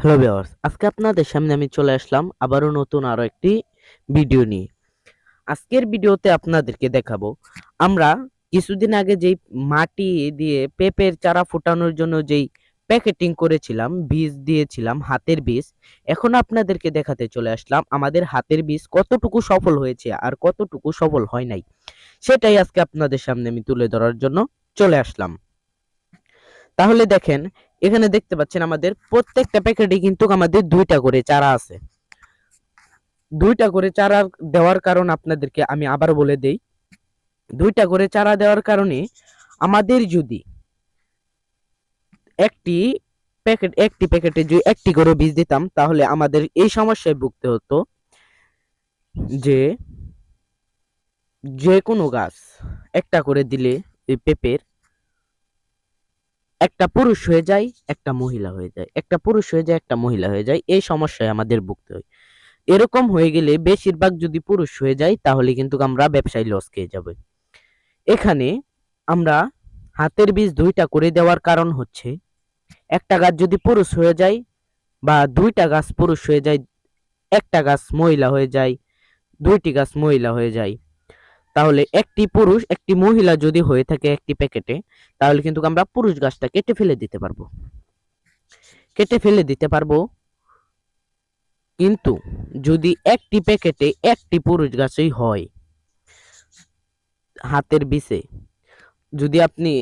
Hello viewers আজকে আপনাদের সামনে আমি চলে আসলাম আবারও নতুন আরও একটি ভিডিও নিয়ে। আজকের ভিডিওতে আপনাদেরকে দেখাবো, আমরা কিছুদিন আগে যেই মাটি দিয়ে পেঁপের চারা ফোটানোর জন্য যেই প্যাকেটিং করেছিলাম, বীজ দিয়েছিলাম, হাতের বীজ, এখন আপনাদেরকে দেখাতে চলে আসলাম আমাদের হাতের বীজ কতটুকু সফল হয়েছে আর কতটুকু সফল হয় নাই। সেটাই আজকে আপনাদের সামনে আমি তুলে ধরার জন্য চলে আসলাম। তাহলে দেখেন এখানে দেখতে পাচ্ছেন আমাদের প্রত্যেকটা প্যাকেটে কিন্তু আমাদের দুইটা করে চারা আছে। দুইটা করে চারা দেওয়ার কারণ আপনাদেরকে আমি আবার বলে দেই। দুইটা করে চারা দেওয়ার কারণে আমাদের যদি একটি প্যাকেট একটি প্যাকেটে যদি একটি করে বীজ দিতাম, তাহলে আমাদের এই সমস্যায় ভুগতে হতো যে যে কোনো গাছ একটা করে দিলে এই পেঁপের একটা পুরুষ হয়ে যায়, একটা মহিলা হয়ে যায়। একটা পুরুষ হয়ে যায়, একটা মহিলা হয়ে যায়, এই সমস্যায় আমাদের ভুগতে হয়। এরকম হয়ে গেলে বেশিরভাগ যদি পুরুষ হয়ে যায়, তাহলে কিন্তু আমরা ব্যবসায়ী লস খেয়ে যাবে। এখানে আমরা হাতের বীজ দুইটা করে দেওয়ার কারণ হচ্ছে, একটা গাছ যদি পুরুষ হয়ে যায় বা দুইটা গাছ পুরুষ হয়ে যায়, একটা গাছ মহিলা হয়ে যায়, দুইটি গাছ মহিলা হয়ে যায় তাহলে একটি পুরুষ, একটি মহিলা যদি হয়ে থাকে একটি প্যাকেটে, তাহলে কিন্তু আমরা পুরুষ গাছটা কেটে ফেলে দিতে পারব। কেটে ফেলে দিতে পারব। কিন্তু যদি একটি প্যাকেটে একটি পুরুষ গাছই হয়, হাতের বিষে, যদি আপনি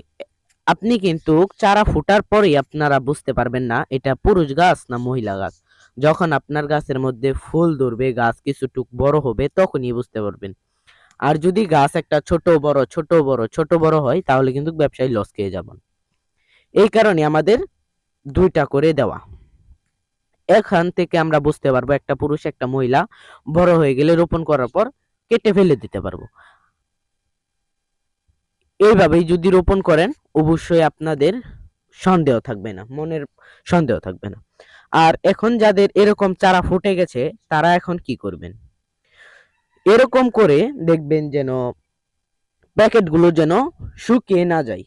আপনি কিন্তু চারা ফোটার পরেই আপনারা বুঝতে পারবেন না এটা পুরুষ গাছ না মহিলা গাছ। যখন আপনার গাছের মধ্যে ফুল ধরবে, গাছ কিছুটুক বড় হবে, তখনই বুঝতে পারবেন। আর যদি গাছ একটা ছোট বড় ছোট বড় ছোট বড় হয়, তাহলে কিন্তু ব্যবসায়ী লস খেয়ে যাবেন এই কারণে আমাদের দুইটা করে দেওয়া। এখান থেকে আমরা বুঝতে পারব একটা পুরুষ, একটা মহিলা বড় হয়ে গেলে রোপণ করার পর কেটে ফেলে দিতে পারব। এইভাবেই যদি রোপণ করেন, অবশ্যই আপনাদের সন্দেহ থাকবে না, মনের সন্দেহ থাকবে না। আর এখন যাদের এরকম চারা ফুটে গেছে, তারা এখন কি করবেন? এরকম করে দেখবেন যেন প্যাকেটগুলো যেন শুকিয়ে না যায়।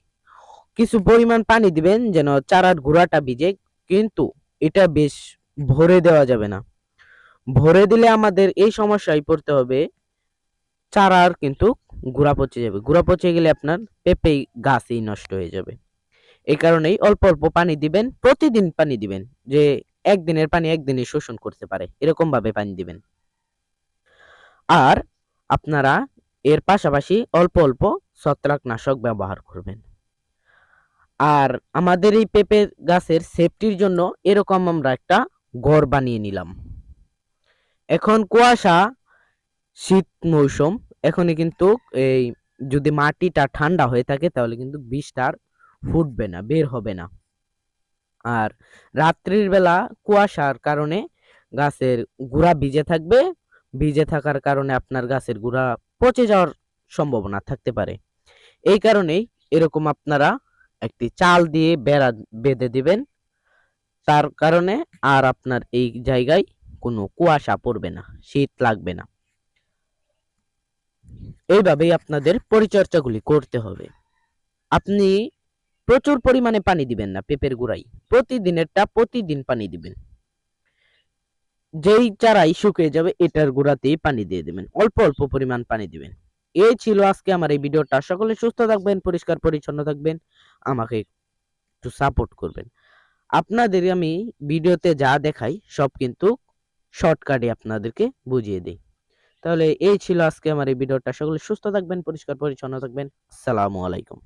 কিছু পরিমাণ পানি দিবেন যেন চারার গুঁড়াটা ভিজে, কিন্তু এটা বেশ ভরে দেওয়া যাবে না। ভরে দিলে আমাদের এই সমস্যায় পড়তে হবে, চারার কিন্তু গুঁড়া পচে যাবে। গুঁড়া পচে গেলে আপনার পেঁপে গাছই নষ্ট হয়ে যাবে। এই কারণেই অল্প অল্প পানি দিবেন, প্রতিদিন পানি দিবেন, যে একদিনের পানি একদিনই শোষণ করতে পারে এরকম ভাবে পানি দিবেন। আর আপনারা এর পাশাপাশি অল্প অল্প ছত্রাকনাশক ব্যবহার করবেন। আর আমাদের এই পেঁপে গাছের সেফটির জন্য এরকম আমরা একটা ঘর বানিয়ে নিলাম। এখন কুয়াশা, শীত মৌসুম, এখনই কিন্তু এই যদি মাটিটা ঠান্ডা হয়ে থাকে তাহলে কিন্তু বিষটা আর ফুটবে না, বের হবে না। আর রাত্রির বেলা কুয়াশার কারণে গাছের গুড়া ভিজে থাকবে ভিজে থাকার কারণে আপনার গাছের গুড়া পচে যাওয়ার সম্ভাবনা থাকতে পারে। এই কারণেই এরকম আপনারা একটি চাল দিয়ে বেড়া বেঁধে দিবেন। তার কারণে আর আপনার এই জায়গায় কোনো কুয়াশা পড়বে না, শীত লাগবে না। এইভাবেই আপনাদের পরিচর্যাগুলি করতে হবে। আপনি প্রচুর পরিমাণে পানি দিবেন না পেঁপের গুড়াই প্রতিদিনেরটা প্রতিদিন পানি দিবেন। যেই চারাই শুকিয়ে যাবে, এটার গোড়াতেই পানি দিয়ে দেবেন। অল্প অল্প পরিমাণ পানি দিবেন। এই ছিল আজকে আমার এই ভিডিওটা। সকলে সুস্থ থাকবেন, পরিষ্কার, পরিচ্ছন্ন থাকবেন। আমাকে একটু সাপোর্ট করবেন। আপনাদের আমি ভিডিওতে যা দেখাই, সব কিন্তু শর্টকাটে আপনাদেরকে বুঝিয়ে দিই। তাহলে এই ছিল আজকে আমার এই ভিডিওটা। সকলে সুস্থ থাকবেন, পরিষ্কার, পরিচ্ছন্ন থাকবেন। আসসালামু আলাইকুম।